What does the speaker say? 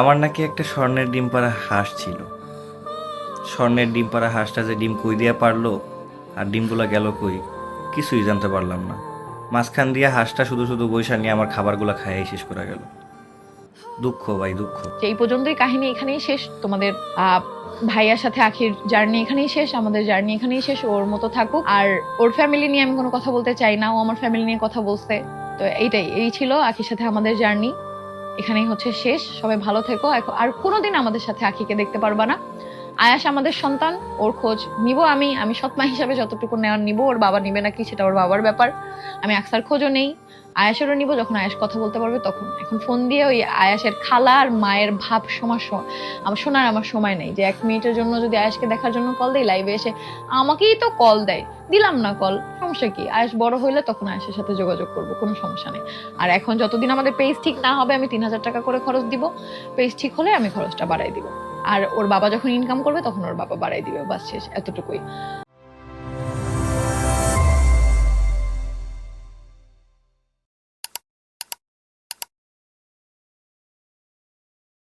আমার নাকি একটা স্বর্ণের ডিম পাড়া হাঁস ছিল। স্বর্ণের ডিম পাড়া হাঁসটা যে ডিম কই দিয়া পারল আর ডিমগুলো গেল কই, কিছুই জানতে পারলাম না। মাঝখান দিয়া হাঁসটা শুধু শুধু বৈশা নিয়ে আমার খাবারগুলো খাইয়ে শেষ করা গেল। দুঃখ ভাই, দুঃখ। এই পর্যন্তই কাহিনী এখানেই শেষ। তোমাদের ভাইয়ার সাথে আখির জার্নি এখানেই শেষ, আমাদের জার্নি এখানেই শেষ, ওর মতো থাকুক। আর ওর ফ্যামিলি নিয়ে আমি কোনো কথা বলতে চাই না, ও আমার ফ্যামিলি নিয়ে কথা বলছে। তো এইটাই, এই ছিল আখির সাথে আমাদের জার্নি। এখানেই হচ্ছে শেষ। সবাই ভালো থেকো। আর কোনোদিন আমাদের সাথে আখিকে দেখতে পারবা না। আয়াস আমাদের সন্তান, ওর খোঁজ নিব আমি আমি সৎমা হিসাবে যতটুকু নেওয়ার নিব, ওর বাবা নিবে নাকি সেটা ওর বাবার ব্যাপার। আমি আকসার খোঁজও নেই, আয়াসেরও নিব, যখন আয়াস কথা বলতে পারবে তখন। এখন ফোন দিয়ে ওই আয়াসের খালা আর মায়ের ভাব সমার স- আমার শোনার আমার সময় নেই। যে এক মিনিটের জন্য যদি আয়াসকে দেখার জন্য কল দেয় লাইভে এসে আমাকেই তো কল দেয়। দিলাম না কল সমস্যা কি? আয়াস বড় হইলে তখন আয়াসের সাথে যোগাযোগ করব, কোনো সমস্যা নেই। আর এখন যতদিন আমাদের পেজ ঠিক না হবে, আমি তিন হাজার টাকা করে খরচ দিব। পেজ ঠিক হলে আমি খরচটা বাড়াই দিব। আর ওর বাবা যখন ইনকাম করবে তখন ওর বাবা বাড়াই দিবে বাস শেষ এতটুকুই।